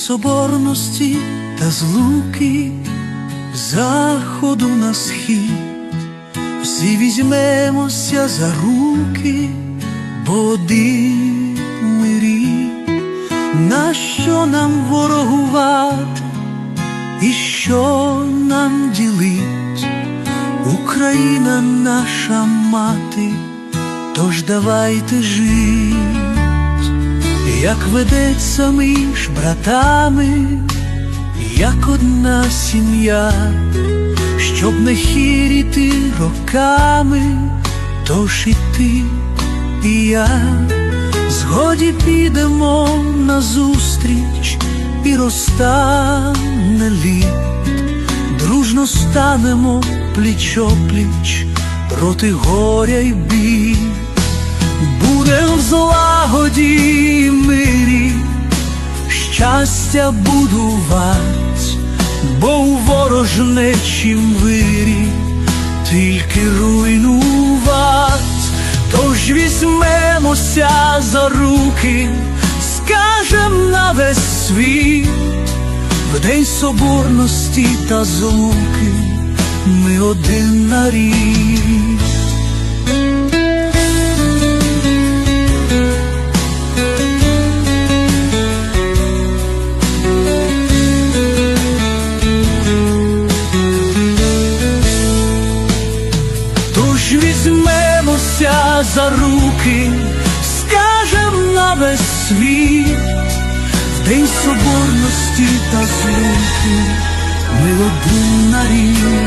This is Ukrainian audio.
соборності та злуки, заходу на схід, всі візьмемося за руки, бо один ми рід. Нам ворогувати, і що нам ділить? Україна наша мати, тож давайте жить, як ведеться між братами, як одна сім'я, щоб не хіріти роками, тож і ти, і я, згоді підемо назустріч, і розтане лід, дружно станемо пліч-опліч проти горя й бід. Будем в злагоді мирі, щастя будувать, бо у ворожнечім вирі. Тільки руйнувать, тож візьмемося за руки, скажем на весь світ, в день соборності та злуки. Ми один нарід. Тож за руки, скажем на весь світ, в день соборності та звуки ми один нарід.